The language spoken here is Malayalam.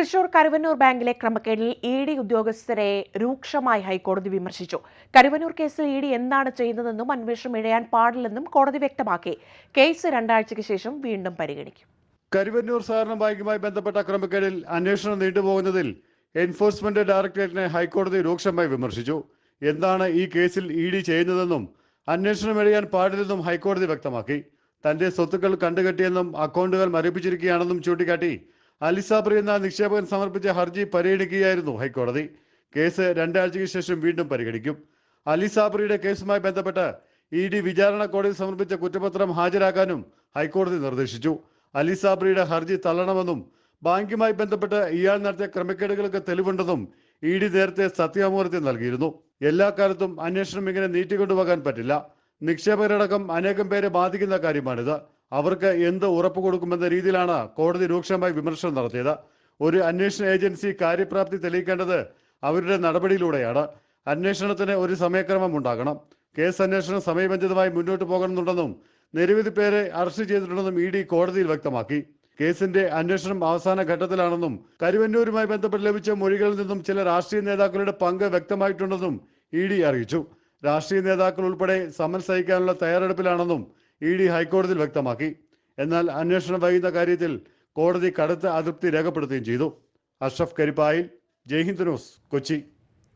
തൃശൂർ കരുവന്നൂർ ബാങ്കിലെ ക്രമക്കേടിൽ ഇ ഡി ഉദ്യോഗസ്ഥരെ രൂക്ഷമായി ഹൈക്കോടതി വിമർശിച്ചു. കരുവന്നൂർ കേസിൽ ഇ ഡി എന്താണ് ചെയ്യുന്നതെന്നും അന്വേഷണം ഇഴയാൻ പാടില്ലെന്നും കോടതി വ്യക്തമാക്കി. കേസ് രണ്ടാഴ്ചയ്ക്ക് ശേഷം വീണ്ടും പരിഗണിക്കും. കരുവന്നൂർ സഹകരണ ബാങ്കുമായി ബന്ധപ്പെട്ട ക്രമക്കേടിൽ അന്വേഷണം നീണ്ടുപോകുന്നതിൽ എൻഫോഴ്സ്മെന്റ് ഡയറക്ടറേറ്റിനെ ഹൈക്കോടതി രൂക്ഷമായി വിമർശിച്ചു. എന്താണ് ഈ കേസിൽ ഇ ഡി ചെയ്യുന്നതെന്നും അന്വേഷണം എഴുതാൻ പാടില്ലെന്നും ഹൈക്കോടതി വ്യക്തമാക്കി. തന്റെ സ്വത്തുക്കൾ കണ്ടുകെട്ടിയെന്നും അക്കൗണ്ടുകൾ മരവിപ്പിച്ചിരിക്കുകയാണെന്നും ചൂണ്ടിക്കാട്ടി അലിസാബ്രി എന്ന നിക്ഷേപകൻ സമർപ്പിച്ച ഹർജി പരിഗണിക്കുകയായിരുന്നു ഹൈക്കോടതി. കേസ് രണ്ടാഴ്ചയ്ക്ക് ശേഷം വീണ്ടും പരിഗണിക്കും. അലിസാബ്രിയുടെ കേസുമായി ബന്ധപ്പെട്ട് ഇ ഡി വിചാരണ കോടതി സമർപ്പിച്ച കുറ്റപത്രം ഹാജരാക്കാനും ഹൈക്കോടതി നിർദ്ദേശിച്ചു. അലിസാബ്രിയുടെ ഹർജി തള്ളണമെന്നും ബാങ്കുമായി ബന്ധപ്പെട്ട് ഇയാൾ നടത്തിയ ക്രമക്കേടുകൾക്ക് തെളിവുണ്ടെന്നും ഇ ഡി നേരത്തെ സത്യാമൂർത്തി നൽകിയിരുന്നു. എല്ലാ കാലത്തും അന്വേഷണം ഇങ്ങനെ നീട്ടിക്കൊണ്ടുപോകാൻ പറ്റില്ല. നിക്ഷേപകരടക്കം അനേകം പേരെ ബാധിക്കുന്ന കാര്യമാണിത്. അവർക്ക് എന്ത് ഉറപ്പ് കൊടുക്കുമെന്ന രീതിയിലാണ് കോടതി രൂക്ഷമായി വിമർശനം നടത്തിയത്. ഒരു അന്വേഷണ ഏജൻസി കാര്യപ്രാപ്തി തെളിയിക്കേണ്ടത് അവരുടെ നടപടിയിലൂടെയാണ്. അന്വേഷണത്തിന് ഒരു സമയക്രമം ഉണ്ടാകണം. കേസ് അന്വേഷണം സമയബന്ധിതമായി മുന്നോട്ട് പോകണമെന്നുണ്ടെന്നും നിരവധി പേരെ അറസ്റ്റ് ചെയ്തിട്ടുണ്ടെന്നും ഇ ഡി കോടതിയിൽ വ്യക്തമാക്കി. കേസിന്റെ അന്വേഷണം അവസാന ഘട്ടത്തിലാണെന്നും കരുവന്നൂരുമായി ബന്ധപ്പെട്ട് ലഭിച്ച മൊഴികളിൽ നിന്നും ചില രാഷ്ട്രീയ നേതാക്കളുടെ പങ്ക് വ്യക്തമായിട്ടുണ്ടെന്നും ഇ ഡി അറിയിച്ചു. രാഷ്ട്രീയ നേതാക്കൾ ഉൾപ്പെടെ സമൻസ് അയക്കാനുള്ള തയ്യാറെടുപ്പിലാണെന്നും ഇ ഡി ഹൈക്കോടതിയിൽ വ്യക്തമാക്കി. എന്നാൽ അന്വേഷണം വൈകുന്ന കാര്യത്തിൽ കോടതി കടുത്ത അതൃപ്തി രേഖപ്പെടുത്തുകയും ചെയ്തു. അഷ്റഫ് കരിപ്പായിൽ ജയ്ഹിന്ദ് ന്യൂസ് കൊച്ചി.